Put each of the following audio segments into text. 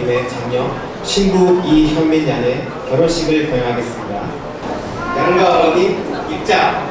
감독님의 장녀 신부 이현민 양의 결혼식을 거행하겠습니다. 양가 어머님 입장!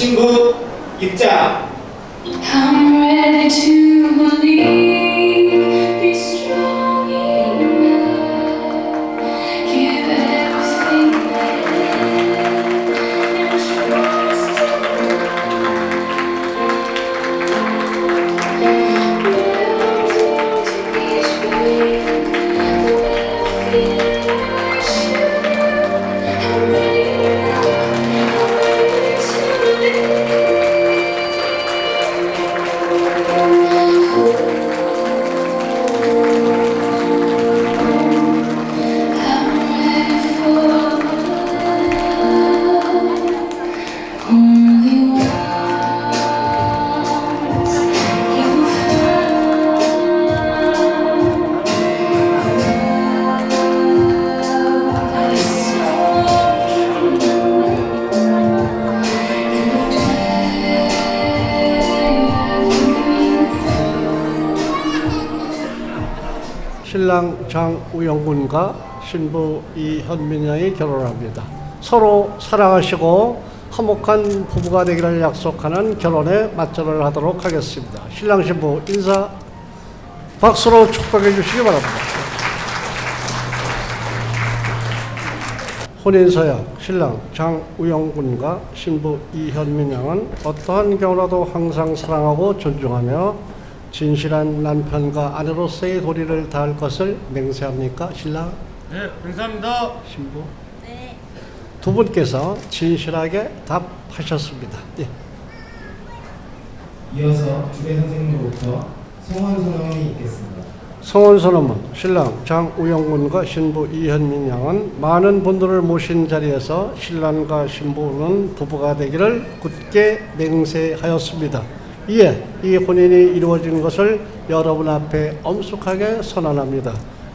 신부 입장. I'm ready to believe, 신랑 장우영 군과 신부 이현민 양이 결혼합니다. 서로 사랑하시고 화목한 부부가 되기를 약속하는 결혼에 맞절을 하도록 하겠습니다. 신랑 신부 인사 박수로 축복해 주시기 바랍니다. 혼인서약 신랑 장우영 군과 신부 이현민 양은 어떠한 경우라도 항상 사랑하고 존중하며 진실한 남편과 아내로서의 도리를 다할 것을 맹세합니까? 신랑 네, 감사합니다. 신부 두 분께서 진실하게 답하셨습니다. 예. 이어서 주례 선생님으로부터 성원 선언이 있겠습니다. 성원 선언문 신랑 장우영군과 신부 이현민 양은 많은 분들을 모신 자리에서 신랑과 신부는 부부가 되기를 굳게 맹세하였습니다. 이에 이 혼인이 이루어진 것을 여러분 앞에 엄숙하게 선언합니다.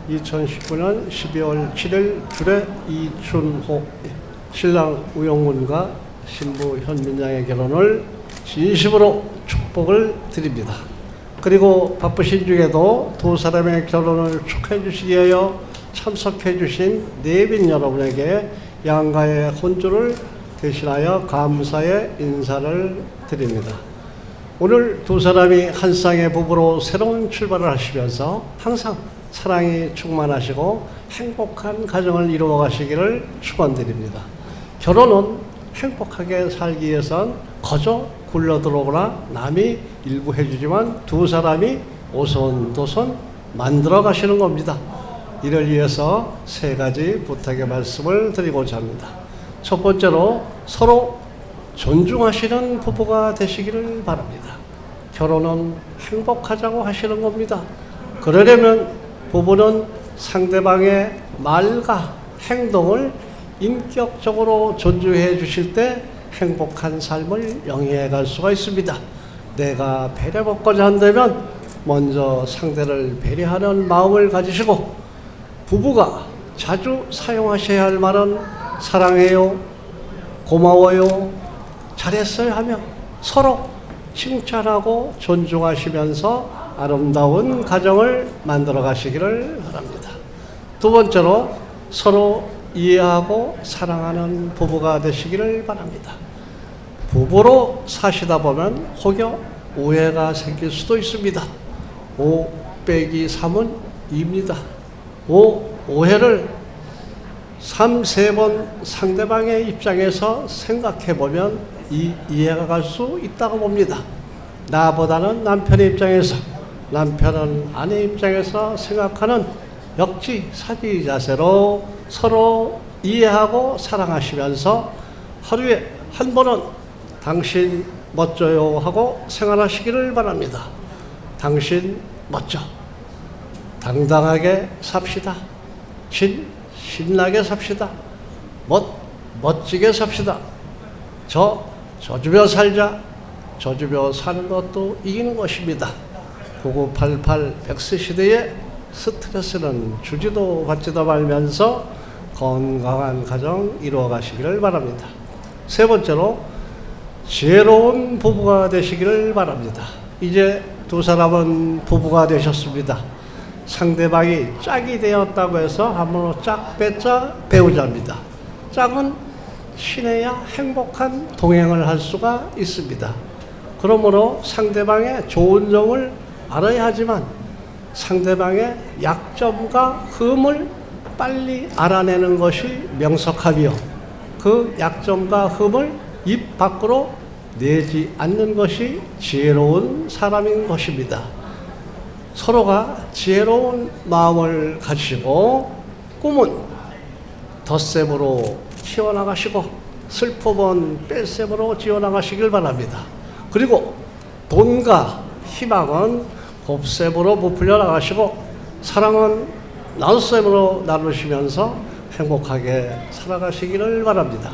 2019년 12월 7일 주례 이춘호 신랑 우영군과 신부 현민 양의 결혼을 진심으로 축복을 드립니다. 그리고 바쁘신 중에도 두 사람의 결혼을 축하해 주시기 위하여 참석해 주신 내빈 여러분에게 양가의 혼주를 대신하여 감사의 인사를 드립니다. 오늘 두 사람이 한 쌍의 부부로 새로운 출발을 하시면서 항상 사랑이 충만하시고 행복한 가정을 이루어 가시기를 축원드립니다. 결혼은 행복하게 살기 위해선 거저 굴러 들어오거나 남이 일부 해주지만 두 사람이 오손도손 만들어 가시는 겁니다. 이를 위해서 세 가지 부탁의 말씀을 드리고자 합니다. 첫 번째로 서로 존중하시는 부부가 되시기를 바랍니다. 결혼은 행복하자고 하시는 겁니다. 그러려면 부부는 상대방의 말과 행동을 인격적으로 존중해 주실 때 행복한 삶을 영위해 갈 수가 있습니다. 내가 배려받고자 한다면 먼저 상대를 배려하는 마음을 가지시고 부부가 자주 사용하셔야 할 말은 사랑해요, 고마워요, 잘했어요 하며 서로 칭찬하고 존중하시면서 아름다운 가정을 만들어 가시기를 바랍니다. 두 번째로 서로 이해하고 사랑하는 부부가 되시기를 바랍니다. 부부로 사시다 보면 혹여 오해가 생길 수도 있습니다. 5 빼기 3은 2입니다. 5 오해를 3, 세번 상대방의 입장에서 생각해 보면 이 이해가 갈 수 있다고 봅니다. 나보다는 남편의 입장에서 남편은 아내 입장에서 생각하는 역지 사지 자세로 서로 이해하고 사랑하시면서 하루에 한 번은 당신 멋져요 하고 생활하시기를 바랍니다. 당신 멋져. 당당하게 삽시다. 신, 신나게 삽시다. 멋, 멋지게 삽시다. 저, 저주며 살자. 저주며 사는 것도 이기는 것입니다. 9988 백스 시대에 스트레스는 주지도 받지도 말면서 건강한 가정 이루어 가시기를 바랍니다. 세 번째로 지혜로운 부부가 되시기를 바랍니다. 이제 두 사람은 부부가 되셨습니다. 상대방이 짝이 되었다고 해서 함부로 짝, 빼자, 배우자입니다. 짝은 친해야 행복한 동행을 할 수가 있습니다. 그러므로 상대방의 좋은 점을 알아야 하지만 상대방의 약점과 흠을 빨리 알아내는 것이 명석하며 그 약점과 흠을 입 밖으로 내지 않는 것이 지혜로운 사람인 것입니다. 서로가 지혜로운 마음을 가지고 꿈은 덧셈으로 키워나가시고 슬픔은 뺄셈으로 지어나가시길 바랍니다. 그리고 돈과 희망은 곱셈으로 부풀려 나가시고 사랑은 나눗셈으로 나누시면서 행복하게 살아가시기를 바랍니다.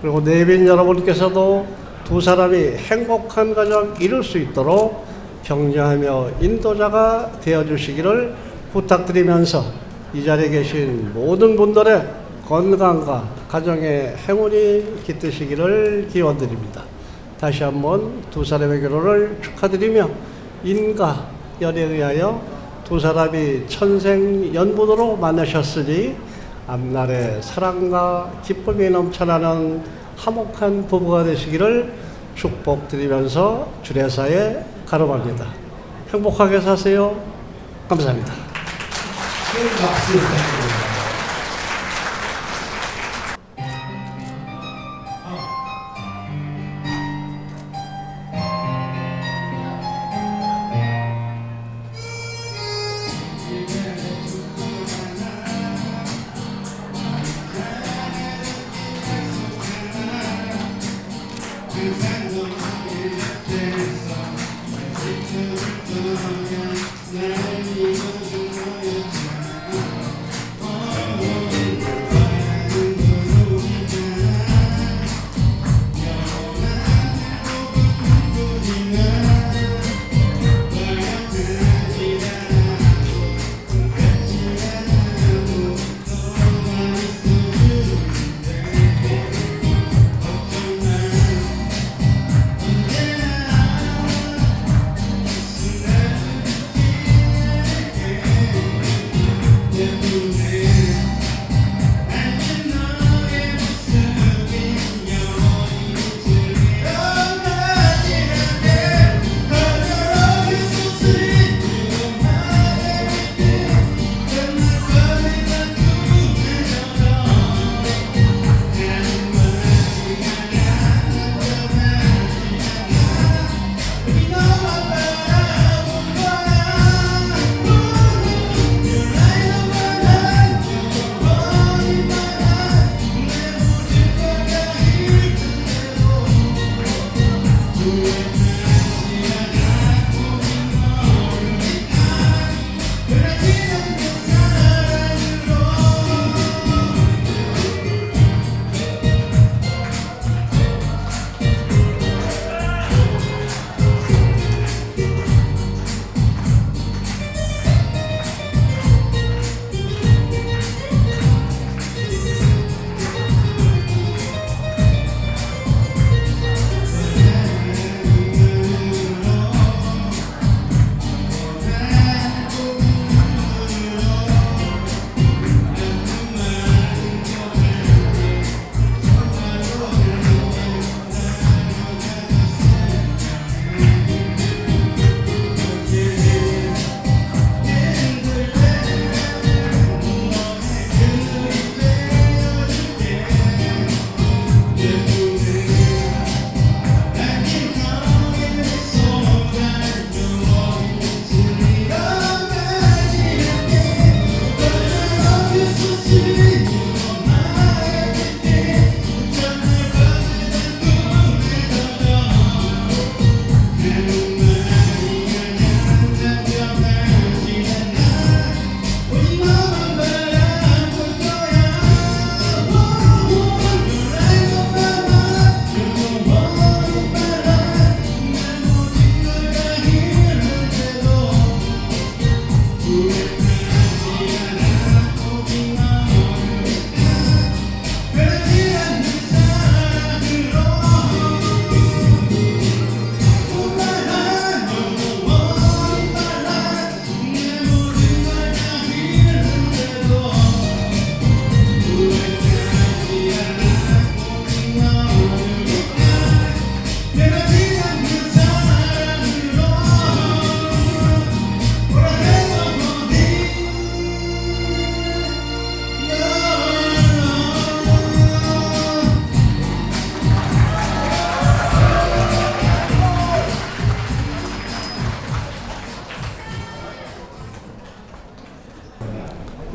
그리고 내빈 여러분께서도 두 사람이 행복한 가정 이룰 수 있도록 격려하며 인도자가 되어 주시기를 부탁드리면서 이 자리에 계신 모든 분들의 건강과 가정의 행운이 깃드시기를 기원드립니다. 다시 한번 두 사람의 결혼을 축하드리며 인과 연에 의하여 두 사람이 천생 연분으로 만나셨으니 앞날에 사랑과 기쁨이 넘쳐나는 화목한 부부가 되시기를 축복드리면서 주례사에 가름합니다. 행복하게 사세요. 감사합니다.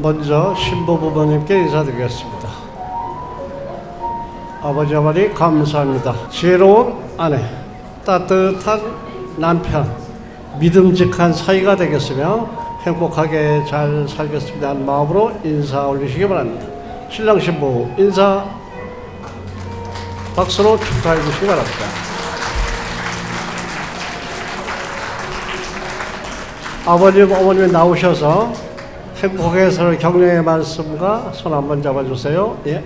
먼저 신부 부모님께 인사드리겠습니다. 아버지 어머니 감사합니다. 지혜로운 아내, 따뜻한 남편, 믿음직한 사이가 되겠으며 행복하게 잘 살겠습니다 하는 마음으로 인사 올리시기 바랍니다. 신랑 신부 인사 박수로 축하해 주시기 바랍니다. 아버님, 어머님 나오셔서 행복하게 서로 격려의 말씀과 손 한번 잡아주세요. 예.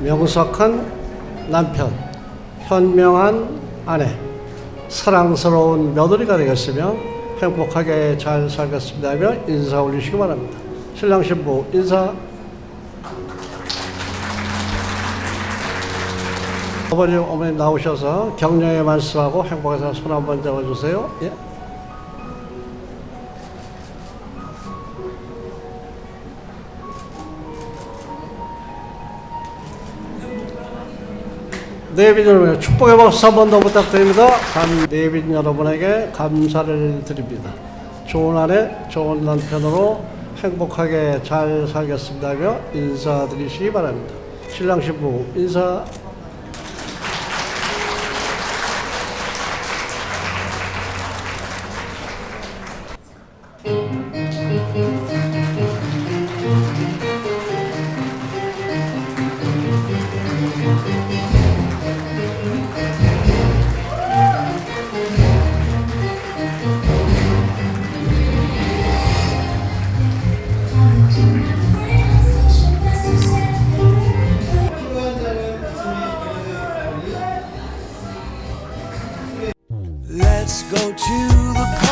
명석한 남편, 현명한 아내, 사랑스러운 며느리가 되겠으며 행복하게 잘 살겠습니다 하며 인사 올리시기 바랍니다. 신랑 신부 인사 어머님, 어머님 나오셔서 격려의 말씀하고 행복해서 손 한번 잡아주세요. 예. 내빈 여러분, 축복의 박수 한 번 더 부탁드립니다. 감, 내빈 여러분에게 감사를 드립니다. 좋은 아내, 좋은 남편으로 행복하게 잘 살겠습니다 하며 인사드리시기 바랍니다. 신랑 신부 인사 Let's go to the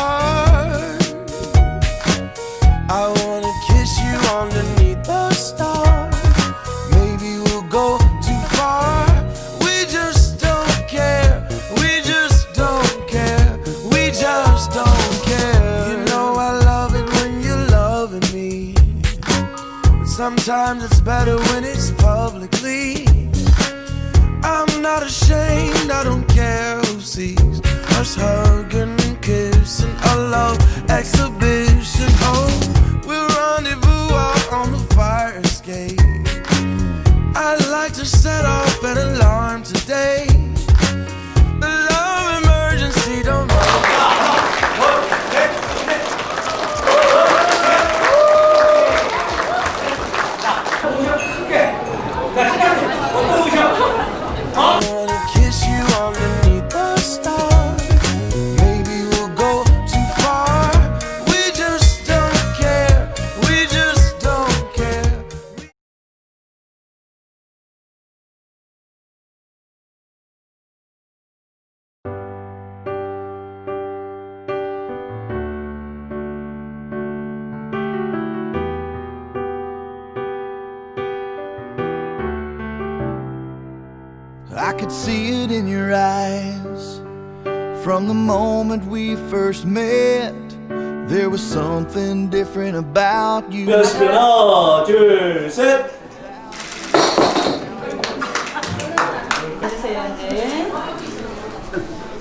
first met. There was something different about you. 준비하시면 하나, 둘, 셋. 해주세요 이제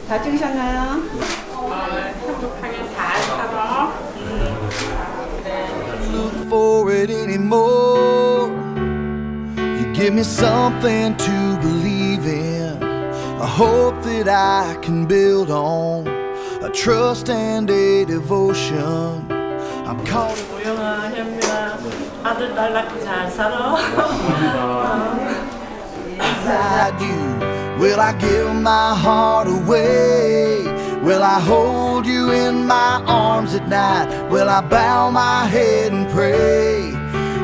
다 찍으셨나요? look for it anymore. You give me something to believe in, a hope that I can build on, a trust and a devotion. I'm caught 우영아, 현민아, 아들 딸 낳고 잘 살아. inside you. Will I give my heart away? Will I hold you in my arms at night? Will I bow my head and pray?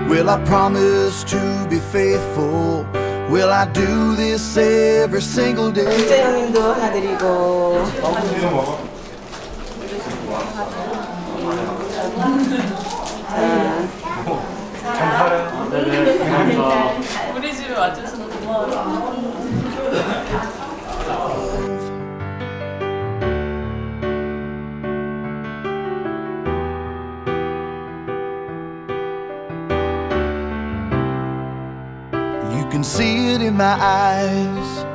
Will I promise to be faithful? Will I do this every single day? 국제 형님도 하나 드리고 우리 집에 와줘서 고마워. You can see it in my eyes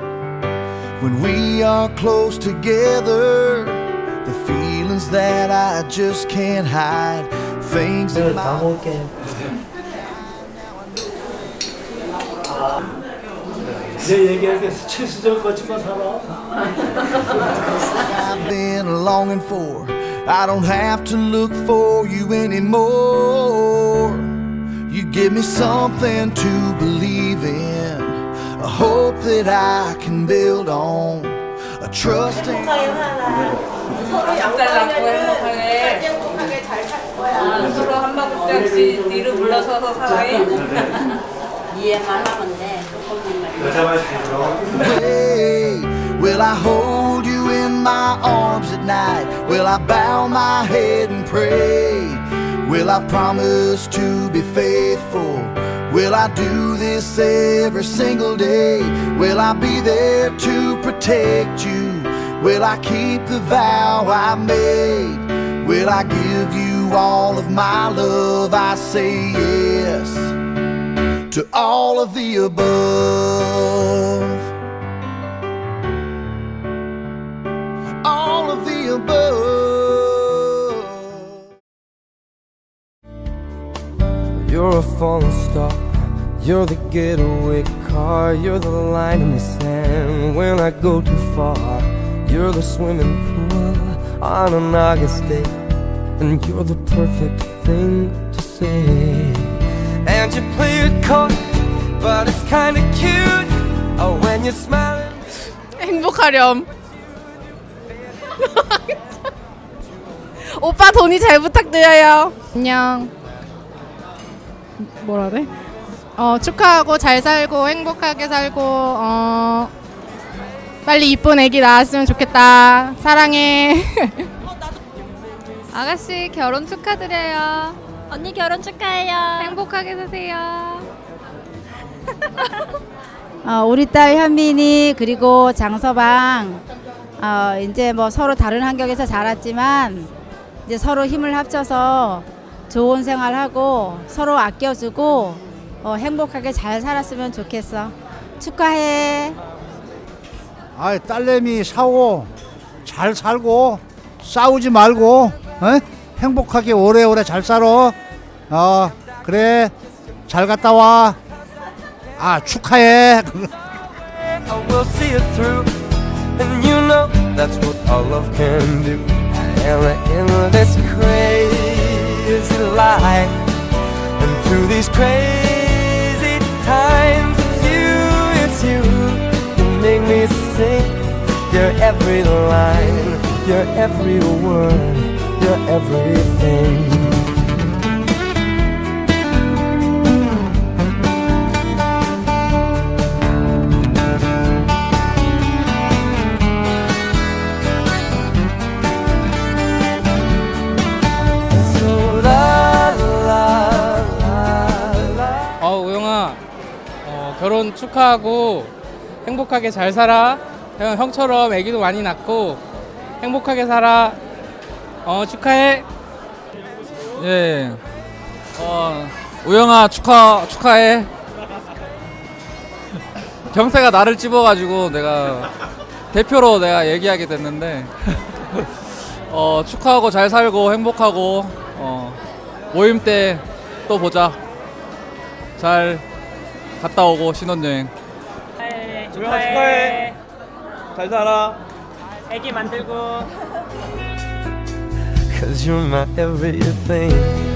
when we are close together. The feelings that I just can't hide. Things in my 내 얘기하겠어. 최수정 거치고 살아. I've been longing for. I don't have to look for you anymore. You give me something to believe in, a hope that I can build on, a trust in. 양달라고 행복하게 행복하게 잘 살 거야. 서로 한 바퀴씩 뒤로 물러서서 살아요. 이해만 하면 돼. 여자만 잘 들어. way. Will I hold you in my arms at night? Will I bow my head and pray? Will I promise to be faithful? Will I do this every single day? Will I be there to protect you? Will I keep the vow I made? Will I give you all of my love? I say yes to all of the above. All of the above. You're a falling star. You're the getaway car. You're the line in the sand when I go too far. You're the swimming pool on an August day. And you're the perfect thing to say. And you play it coy, but it's kinda cute. Oh, when you're smiling. 행복하렴. 오빠 돈이 잘 부탁드려요. 안녕. 뭐라래? 어 축하하고 잘 살고 행복하게 살고 어 빨리 이쁜 애기 낳았으면 좋겠다. 사랑해. 아가씨 결혼 축하드려요. 언니 결혼 축하해요. 행복하게 사세요. 어, 우리 딸 현민이 그리고 장서방 어, 이제 뭐 서로 다른 환경에서 자랐지만 이제 서로 힘을 합쳐서 좋은 생활하고 서로 아껴주고 어, 행복하게 잘 살았으면 좋겠어. 축하해. 아, 딸내미 사고 잘 살고 싸우지 말고 어? 행복하게 오래오래 잘 살아. 어, 그래. 잘 갔다 와. 아, 축하해. I will see it through. And you know that's what all love can do. And in this crazy life, and through these crazy times, it's you, it's you. You make me sing your every line, your every word, your everything. 어, 우영아, 어, 결혼 축하하고 행복하게 잘 살아. 형, 형처럼 아기도 많이 낳고 행복하게 살아. 어, 축하해. 예. 어, 우영아 축하 축하해. 경태가 나를 찝어가지고 내가 대표로 내가 얘기하게 됐는데 어, 축하하고 잘 살고 행복하고 어, 모임 때 또 보자. 잘 갔다 오고 신혼여행. 축하해. 우영아 축하해. 잘 살아. 애기 만들고. Cause you're my everything.